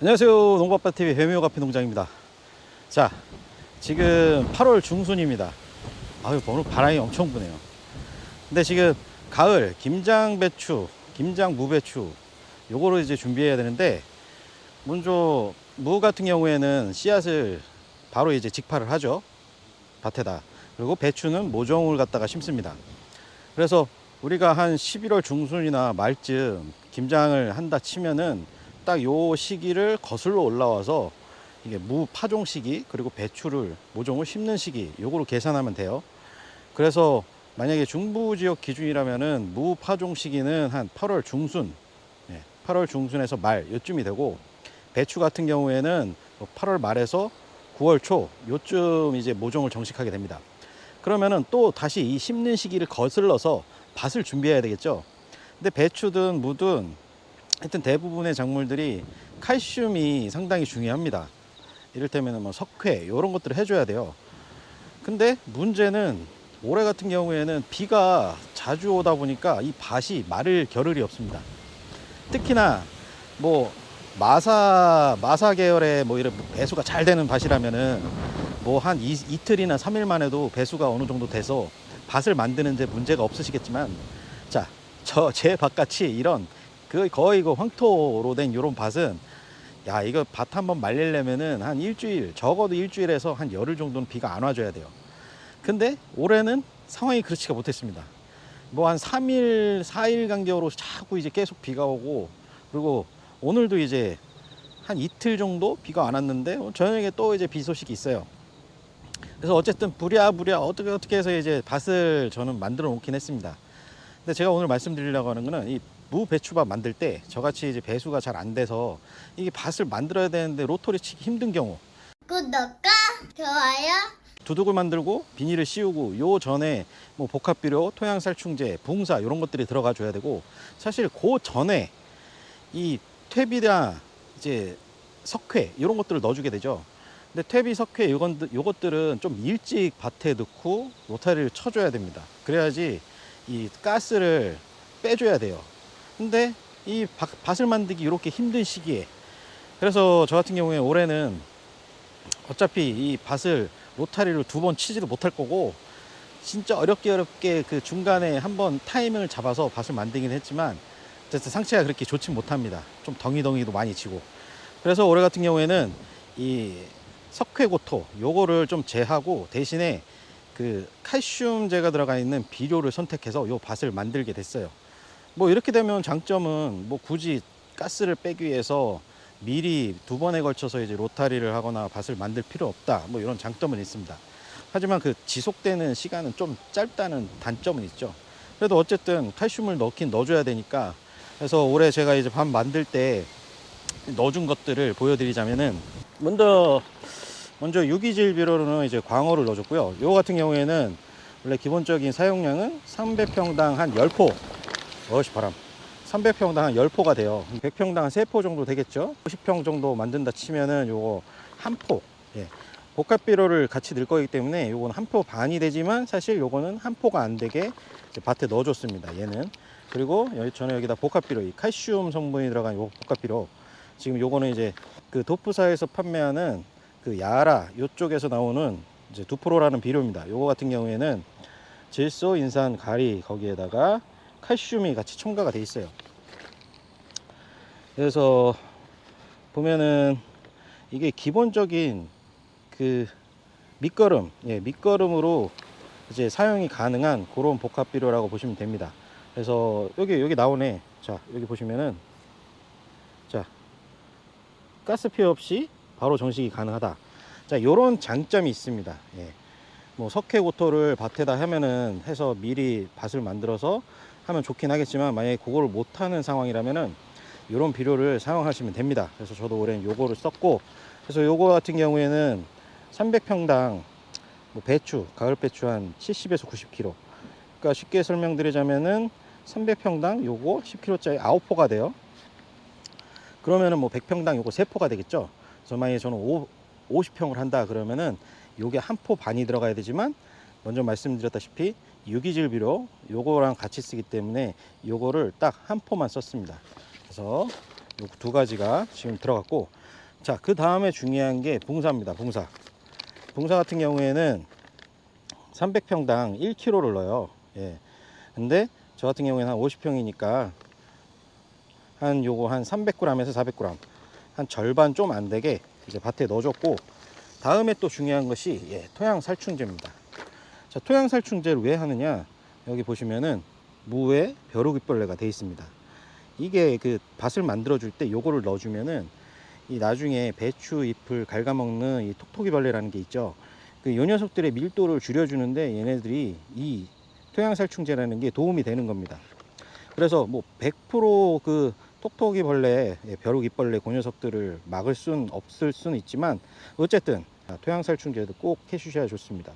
안녕하세요. 농가빠TV 해미오가피 농장입니다. 자 지금 8월 중순입니다. 아유 오늘 바람이 엄청 부네요. 근데 지금 가을 김장 배추 김장 무배추 요거를 이제 준비해야 되는데 먼저 무 같은 경우에는 씨앗을 바로 이제 직파를 하죠. 밭에다 그리고 배추는 모종을 갖다가 심습니다 그래서 우리가 한 11월 중순이나 말쯤 김장을 한다 치면은 딱 요 시기를 거슬러 올라와서 이게 무 파종 시기 그리고 배추를 모종을 심는 시기 요거로 계산하면 돼요. 그래서 만약에 중부 지역 기준이라면은 무 파종 시기는 한 8월 중순, 예, 8월 중순에서 말 요쯤이 되고 배추 같은 경우에는 8월 말에서 9월 초 요쯤 이제 모종을 정식하게 됩니다. 그러면은 또 다시 이 심는 시기를 거슬러서 밭을 준비해야 되겠죠. 근데 배추든 무든 하여튼 대부분의 작물들이 칼슘이 상당히 중요합니다. 이를테면 뭐 석회 이런 것들을 해줘야 돼요. 근데 문제는 올해 같은 경우에는 비가 자주 오다 보니까 이 밭이 마를 겨를이 없습니다. 특히나 뭐 마사 마사 계열의 뭐 이런 배수가 잘 되는 밭이라면은 뭐 한 이틀이나 삼일만 해도 배수가 어느 정도 돼서 밭을 만드는데 문제가 없으시겠지만 자 저 제 밭같이 이런 그 거의 그 황토로 된 이런 밭은 야 이거 밭 한번 말리려면은 한 일주일 적어도 일주일에서 한 열흘 정도는 비가 안 와줘야 돼요. 근데 올해는 상황이 그렇지가 못했습니다. 뭐 한 3일, 4일 간격으로 자꾸 이제 계속 비가 오고 그리고 오늘도 이제 한 이틀 정도 비가 안 왔는데 저녁에 또 이제 비 소식이 있어요. 그래서 어쨌든 부랴부랴 어떻게 어떻게 해서 이제 밭을 저는 만들어 놓긴 했습니다. 근데 제가 오늘 말씀드리려고 하는 거는 이 무 배추밭 만들 때 저같이 이제 배수가 잘 안 돼서 이게 밭을 만들어야 되는데 로터리 치기 힘든 경우 구독과 좋아요 두둑을 만들고 비닐을 씌우고 요 전에 뭐 복합비료, 토양살충제, 붕사 이런 것들이 들어가 줘야 되고 사실 그 전에 이 퇴비나 이제 석회 이런 것들을 넣어주게 되죠. 근데 퇴비, 석회 요건 요것들은 좀 일찍 밭에 넣고 로타리를 쳐줘야 됩니다. 그래야지 이 가스를 빼줘야 돼요. 근데 이 밭- 밭을 만들기 이렇게 힘든 시기에 그래서 저 같은 경우에 올해는 어차피 이 밭을 로타리를 두 번 치지도 못할 거고 진짜 어렵게 어렵게 그 중간에 한번 타이밍을 잡아서 밭을 만들긴 했지만 어쨌든 상체가 그렇게 좋진 못합니다. 좀 덩이덩이도 많이 지고 그래서 올해 같은 경우에는 이 석회고토 요거를 좀 제하고 대신에 그 칼슘제가 들어가 있는 비료를 선택해서 요 밭을 만들게 됐어요. 뭐 이렇게 되면 장점은 뭐 굳이 가스를 빼기 위해서 미리 두 번에 걸쳐서 이제 로타리를 하거나 밭을 만들 필요 없다. 뭐 이런 장점은 있습니다. 하지만 그 지속되는 시간은 좀 짧다는 단점은 있죠. 그래도 어쨌든 칼슘을 넣긴 넣어줘야 되니까 그래서 올해 제가 이제 밥 만들 때 넣어준 것들을 보여드리자면은 먼저 먼저 유기질 비료로는 이제 광어를 넣어줬고요. 요 같은 경우에는 원래 기본적인 사용량은 300평당 한 10포. 어시 바람. 300평당 한 10포가 돼요. 100평당 한 3포 정도 되겠죠? 50평 정도 만든다 치면은 요거 한 포. 예. 복합 비료를 같이 넣을 거기 때문에 요거는 한포 반이 되지만 사실 요거는 한 포가 안 되게 밭에 넣어줬습니다. 얘는. 그리고 저는 여기다 복합 비료, 이 칼슘 성분이 들어간 요 복합 비료. 지금 요거는 이제 그 도프사에서 판매하는 그 야라 요쪽에서 나오는 이제 두프로라는 비료입니다. 요거 같은 경우에는 질소, 인산, 가리 거기에다가 칼슘이 같이 첨가가 돼 있어요. 그래서 보면은 이게 기본적인 그 밑거름, 예, 밑거름으로 이제 사용이 가능한 그런 복합 비료라고 보시면 됩니다. 그래서 여기 여기 나오네. 자, 여기 보시면은 자, 가스 피해 없이 바로 정식이 가능하다. 자, 요런 장점이 있습니다. 예. 뭐 석회 고토를 밭에다 하면은 해서 미리 밭을 만들어서 하면 좋긴 하겠지만 만약에 그거를 못 하는 상황이라면은 요런 비료를 사용하시면 됩니다. 그래서 저도 올해는 요거를 썼고 그래서 요거 같은 경우에는 300평당 뭐 배추, 가을 배추 한 70에서 90kg. 그러니까 쉽게 설명드리자면은 300평당 요거 10kg짜리 9포가 돼요. 그러면은 뭐 100평당 요거 3포가 되겠죠. 그래서 만약에 저는 5, 50평을 한다 그러면은 요게 한 포 반이 들어가야 되지만 먼저 말씀드렸다시피 유기질 비료 요거랑 같이 쓰기 때문에 요거를 딱 한 포만 썼습니다. 그래서 요 두 가지가 지금 들어갔고 자 그 다음에 중요한 게 붕사입니다. 붕사. 붕사 같은 경우에는 300평당 1kg를 넣어요. 예. 근데 저 같은 경우에는 한 50평이니까 한 요거 한 300g에서 400g 한 절반 좀 안 되게 이제 밭에 넣어줬고 다음에 또 중요한 것이 예, 토양 살충제입니다. 자, 토양 살충제를 왜 하느냐? 여기 보시면은 무에 벼룩이벌레가 돼 있습니다. 이게 그 밭을 만들어 줄 때 요거를 넣어 주면은 이 나중에 배추 잎을 갉아먹는 이 톡톡이 벌레라는 게 있죠. 그 요 녀석들의 밀도를 줄여 주는데 얘네들이 이 토양 살충제라는 게 도움이 되는 겁니다. 그래서 뭐 100%그 톡톡이 벌레, 예, 벼룩이 벌레 그 녀석들을 막을 순 없을 수는 있지만 어쨌든 토양 살충제도 꼭 해주셔야 좋습니다.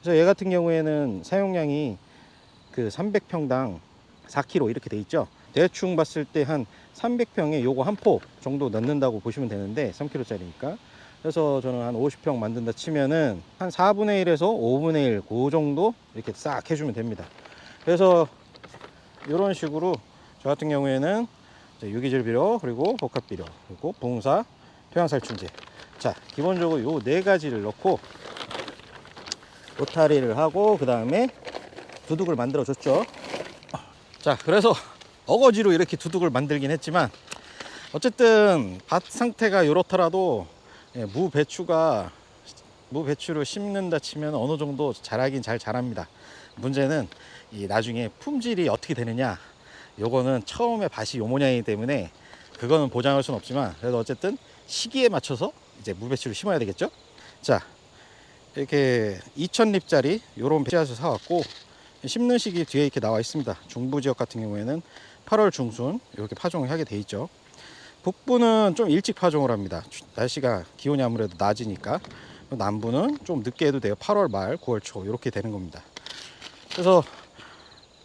그래서 얘 같은 경우에는 사용량이 그 300평당 4kg 이렇게 돼 있죠. 대충 봤을 때 한 300평에 요거 한 포 정도 넣는다고 보시면 되는데 3kg짜리니까. 그래서 저는 한 50평 만든다 치면은 한 4분의 1에서 5분의 1, 그 정도 이렇게 싹 해주면 됩니다. 그래서 이런 식으로 저 같은 경우에는 유기질 비료 그리고 복합 비료 그리고 봉사 토양살충제 자 기본적으로 요 네 가지를 넣고 로타리를 하고 그 다음에 두둑을 만들어 줬죠. 자 그래서 어거지로 이렇게 두둑을 만들긴 했지만 어쨌든 밭 상태가 이렇더라도 예, 무 배추가 무 배추를 심는다 치면 어느 정도 자라긴 잘 자랍니다. 문제는 이 나중에 품질이 어떻게 되느냐 요거는 처음에 밭이 요 모양이기 때문에 그거는 보장할 수는 없지만 그래도 어쨌든 시기에 맞춰서 이제 무배추를 심어야 되겠죠? 자 이렇게 2000립짜리 요런 씨앗을 사왔고 심는 시기 뒤에 이렇게 나와 있습니다. 중부 지역 같은 경우에는 8월 중순 이렇게 파종을 하게 돼 있죠. 북부는 좀 일찍 파종을 합니다. 주- 날씨가 기온이 아무래도 낮으니까. 남부는 좀 늦게 해도 돼요. 8월 말 9월 초 이렇게 되는 겁니다. 그래서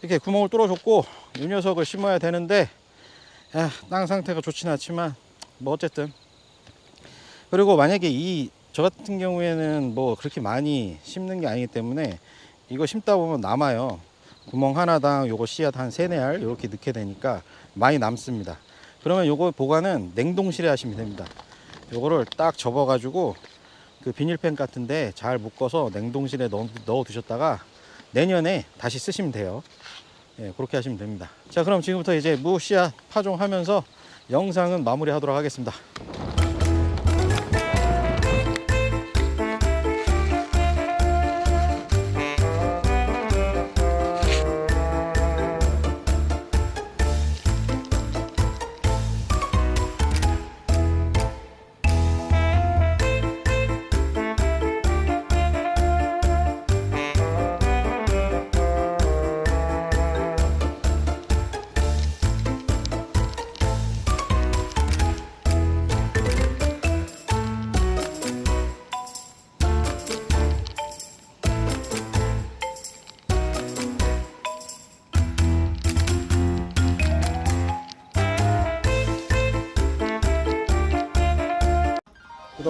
이렇게 구멍을 뚫어줬고 이 녀석을 심어야 되는데 아, 땅 상태가 좋지는 않지만 뭐 어쨌든. 그리고 만약에 이 저 같은 경우에는 뭐 그렇게 많이 심는 게 아니기 때문에 이거 심다 보면 남아요. 구멍 하나당 요거 씨앗 한 세네 알 이렇게 넣게 되니까 많이 남습니다. 그러면 요거 보관은 냉동실에 하시면 됩니다. 요거를 딱 접어 가지고 그 비닐팬 같은데 잘 묶어서 냉동실에 넣어 두셨다가 내년에 다시 쓰시면 돼요 예, 그렇게 하시면 됩니다. 자, 그럼 지금부터 이제 무 씨앗 파종하면서 영상은 마무리하도록 하겠습니다.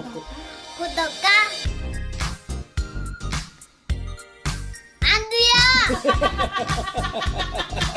구독, 구독과 안 돼요.